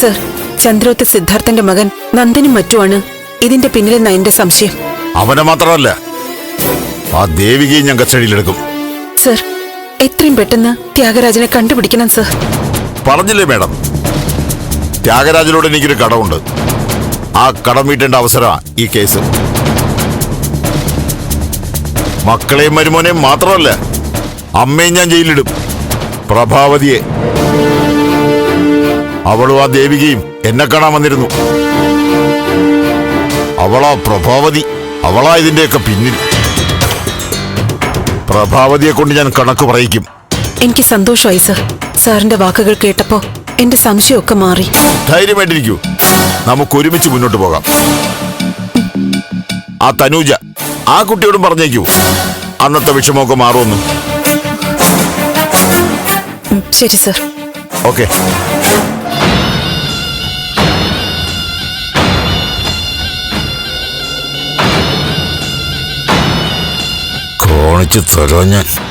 Sir Chandroth സിദ്ധാർത്ഥന്റെ മകൻ നന്ദനും മറ്റുമാണ്. ഇതിന്റെ പിന്നിലെന്ന എന്റെ സംശയം. അവനെ മാത്രമല്ല ആ ദേവികയും ഞാൻ കസ്റ്റഡിയിലെടുക്കും. സർ എത്രയും പെട്ടെന്ന് ത്യാഗരാജനെ കണ്ടുപിടിക്കണം സർ. പറഞ്ഞില്ലേ മേഡം? ത്യാഗരാജനോട് എനിക്കൊരു കടമുണ്ട്. ആ കടം വീട്ടേണ്ട അവസരമാണ് ഈ കേസ്. മക്കളെയും മരുമോനെയും മാത്രമല്ല അമ്മയും ഞാൻ ജയിലിടും പ്രഭാവതിയെ. അവളും ആ ദേവികയും എന്നെ കാണാൻ വന്നിരുന്നു. അവളാ പ്രഭാവതി. അവളാ ഇതിന്റെയൊക്കെ പിന്നിൽ. പ്രഭാവതിയെ കൊണ്ട് ഞാൻ കണക്ക് പറയിക്കും. എനിക്ക് സന്തോഷമായി സർ. സാറിന്റെ വാക്കുകൾ കേട്ടപ്പോ എന്റെ സംശയമൊക്കെ മാറി. ധൈര്യമായിട്ടിരിക്കൂ. നമുക്ക് ഒരുമിച്ച് മുന്നോട്ട് പോകാം. ആ തനൂജ ആ കുട്ടിയോടും പറഞ്ഞേക്കൂ. അന്നത്തെ വിഷമമൊക്കെ മാറുമെന്ന്. ശരി സർ. ഓക്കെ. கவனித்து சொல்லுங்க